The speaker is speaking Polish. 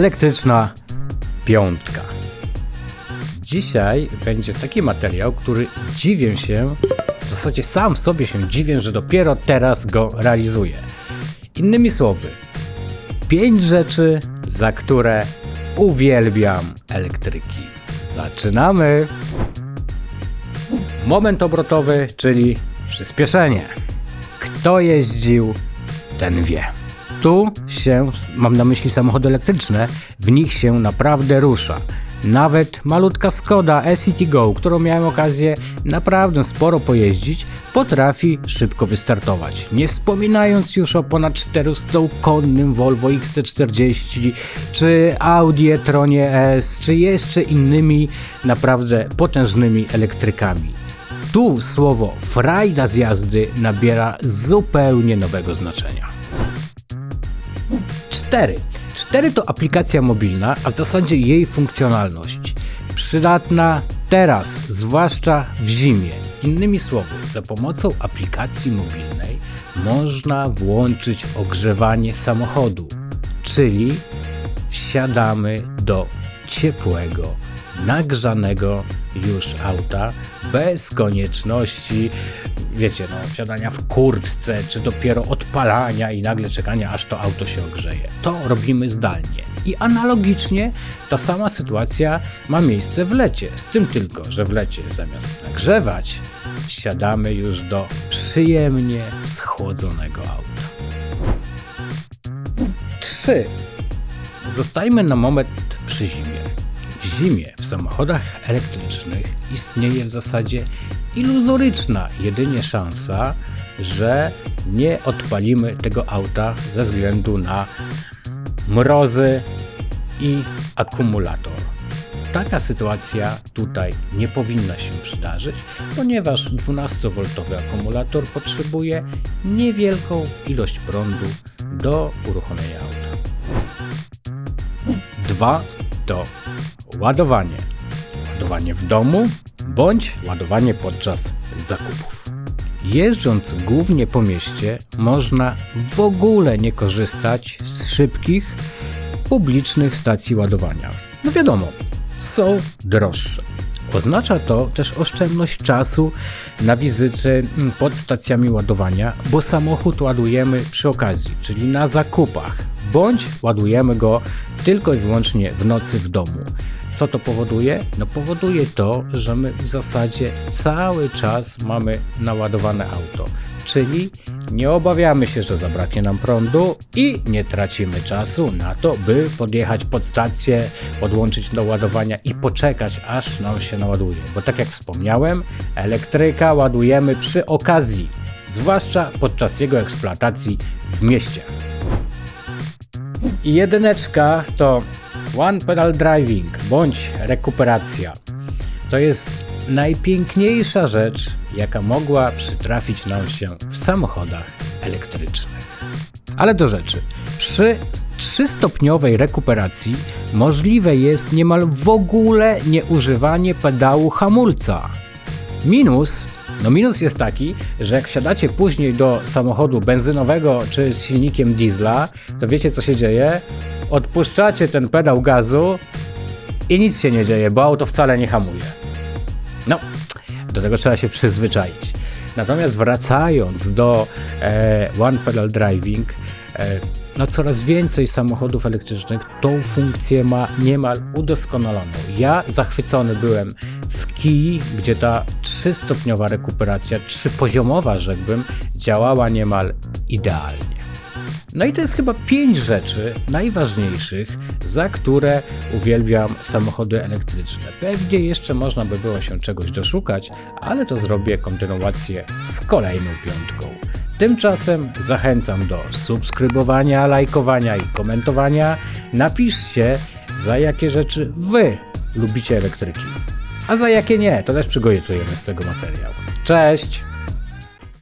Elektryczna piątka. Dzisiaj będzie taki materiał, który dziwię się, w zasadzie sam sobie się dziwię, że dopiero teraz go realizuję. Innymi słowy, pięć rzeczy, za które uwielbiam elektryki. Zaczynamy! Moment obrotowy, czyli przyspieszenie. Kto jeździł, ten wie. Tu się, mam na myśli samochody elektryczne, w nich się naprawdę rusza. Nawet malutka Skoda e Go, którą miałem okazję naprawdę sporo pojeździć, potrafi szybko wystartować. Nie wspominając już o ponad 400-konnym Volvo XC40, czy Audi e-tronie S, czy jeszcze innymi naprawdę potężnymi elektrykami. Tu słowo frajda z jazdy nabiera zupełnie nowego znaczenia. 4. 4 to aplikacja mobilna, a w zasadzie jej funkcjonalność. Przydatna teraz, zwłaszcza w zimie. Innymi słowy, za pomocą aplikacji mobilnej można włączyć ogrzewanie samochodu, czyli wsiadamy do ciepłego, nagrzanego już auta bez konieczności, wiecie, no, wsiadania w kurtce, czy dopiero odpalania i nagle czekania, aż to auto się ogrzeje. To robimy zdalnie. I analogicznie ta sama sytuacja ma miejsce w lecie, z tym tylko, że w lecie zamiast nagrzewać, wsiadamy już do przyjemnie schłodzonego auta. 3. Zostajmy na moment przy zimie. W zimie w samochodach elektrycznych istnieje w zasadzie iluzoryczna jedynie szansa, że nie odpalimy tego auta ze względu na mrozy i akumulator. Taka sytuacja tutaj nie powinna się przydarzyć, ponieważ 12V akumulator potrzebuje niewielką ilość prądu do uruchomienia auta. 2 to ładowanie. Ładowanie w domu bądź ładowanie podczas zakupów. Jeżdżąc głównie po mieście, można w ogóle nie korzystać z szybkich, publicznych stacji ładowania. No wiadomo, są droższe. Oznacza to też oszczędność czasu na wizyty pod stacjami ładowania, bo samochód ładujemy przy okazji, czyli na zakupach, bądź ładujemy go tylko i wyłącznie w nocy w domu. Co to powoduje? No powoduje to, że my w zasadzie cały czas mamy naładowane auto, czyli nie obawiamy się, że zabraknie nam prądu i nie tracimy czasu na to, by podjechać pod stację, podłączyć do ładowania i poczekać, aż nam się naładuje. Bo tak jak wspomniałem, elektryka ładujemy przy okazji, zwłaszcza podczas jego eksploatacji w mieście. I jedyneczka to One Pedal Driving bądź rekuperacja. To jest najpiękniejsza rzecz, jaka mogła przytrafić nam się w samochodach elektrycznych. Ale do rzeczy. Przy trzystopniowej rekuperacji możliwe jest niemal w ogóle nieużywanie pedału hamulca. Minus no minus jest taki, że jak wsiadacie później do samochodu benzynowego czy z silnikiem diesla, to wiecie co się dzieje? Odpuszczacie ten pedał gazu i nic się nie dzieje, bo auto wcale nie hamuje. No, do tego trzeba się przyzwyczaić. Natomiast wracając do e, One Pedal Driving, e, no coraz więcej samochodów elektrycznych tą funkcję ma niemal udoskonaloną. Ja zachwycony byłem w Kii, gdzie ta trzystopniowa rekuperacja, trzypoziomowa rzekłbym, działała niemal idealnie. No i to jest chyba pięć rzeczy najważniejszych, za które uwielbiam samochody elektryczne. Pewnie jeszcze można by było się czegoś doszukać, ale to zrobię kontynuację z kolejną piątką. Tymczasem zachęcam do subskrybowania, lajkowania i komentowania. Napiszcie, za jakie rzeczy Wy lubicie elektryki, a za jakie nie, to też przygotujemy z tego materiał. Cześć!